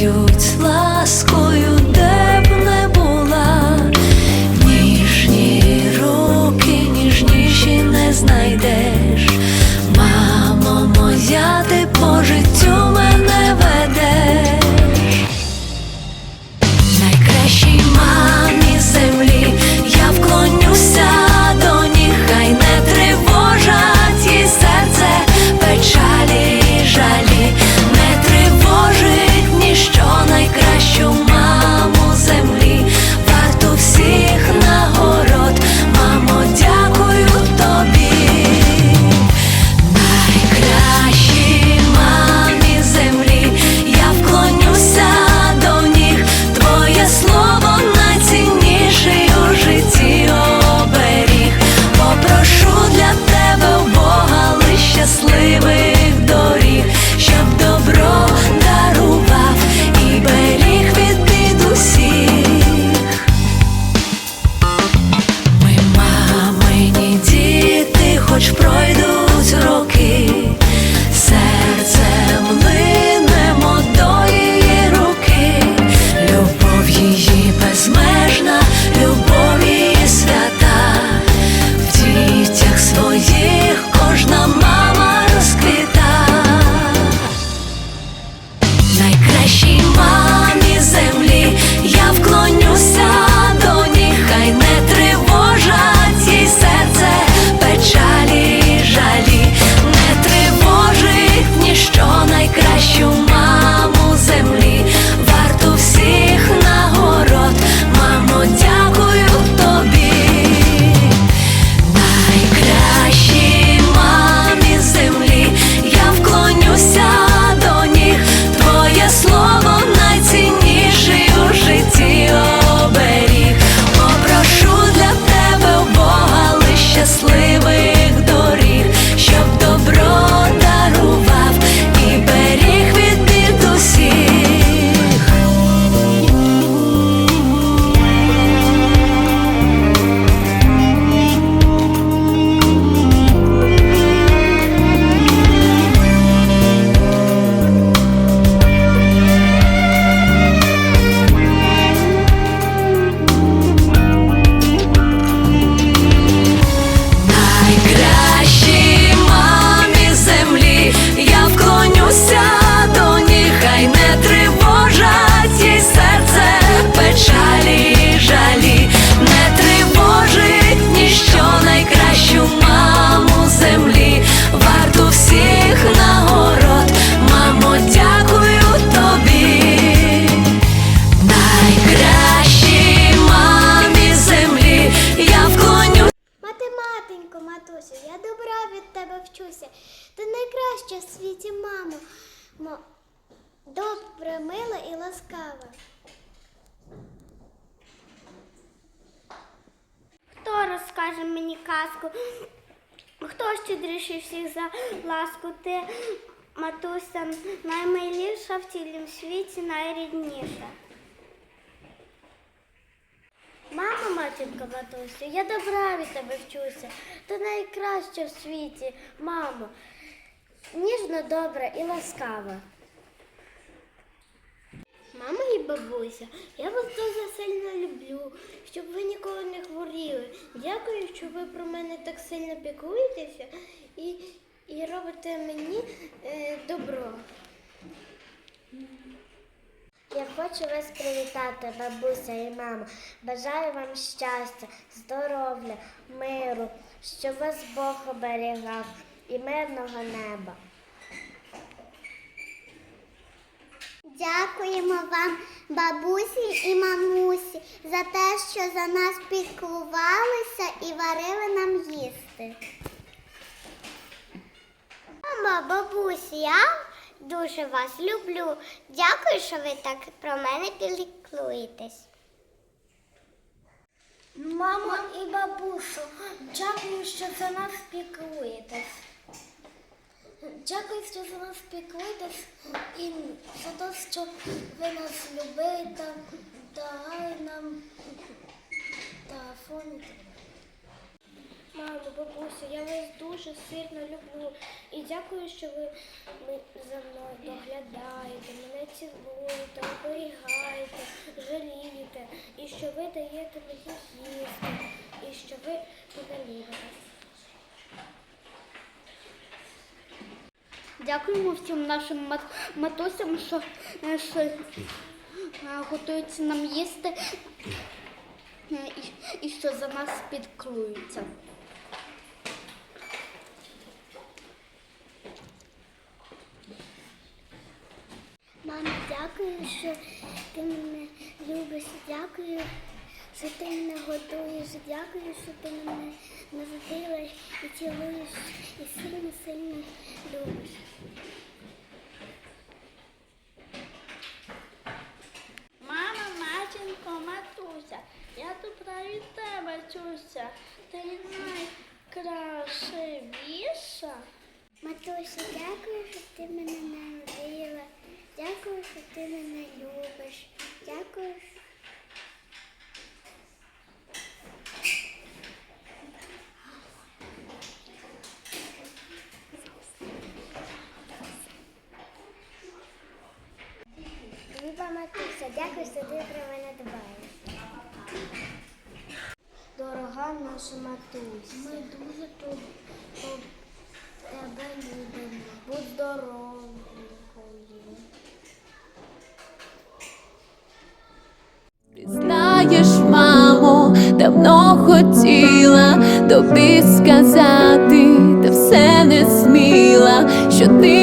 Віють ласкою. вчуся. Ти найкраща в світі, мамо, добре, мила і ласкава. Хто розкаже мені казку? Хто щедріший всіх за ласку? Ти, матуся, наймиліша в цілім світі, найрідніша. Мама, матінка матусю, я добра від тебе вчуся. Ти найкраща в світі, мамо. Ніжно, добра і ласкава. Мама і бабуся, я вас дуже сильно люблю, щоб ви ніколи не хворіли. Дякую, що ви про мене так сильно піклуєтеся і, і робите мені е, добро. Я хочу вас привітати, бабуся і мама. Бажаю вам щастя, здоров'я, миру, щоб вас Бог оберігав і мирного неба. Дякуємо вам, бабусі і мамусі, за те, що за нас піклувалися і варили нам їсти. Мама, бабусі, я дуже вас люблю. Дякую, що ви так про мене піклуєтесь. Мамо і бабусю, дякую, що за нас піклуєтесь. Дякую, що за нас піклуєтесь і за те, що ви нас любите, дай нам телефон. Бабусю, я вас дуже сильно люблю і дякую, що ви за мною доглядаєте, мене цілуєте, оберігаєте, жалієте, і що ви даєте мені їсти, і що ви мене. Дякуємо всім нашим мат- матусям, що, е, що е, готуються нам їсти е, і, і що за нас підклуються. Мама, дякую, що ти мене любиш. Дякую, що ти мене готуєш. Дякую, що ти мене народила і цілуєш і сильно сильно любиш. Мама, матінко, матуся, я добра від тебе чуся. Ти найкрасивіша. Матуся, дякую, що ти мене народила. Дякую, що ти мене любиш. Дякую. Люба матуся, дякую, що ти про мене дбаєш. Дорога наша матуся, ми дуже тебе любимо. Будь здоровою. Ти знаєш, мамо, давно хотіла тобі сказати, та все не сміла, що ти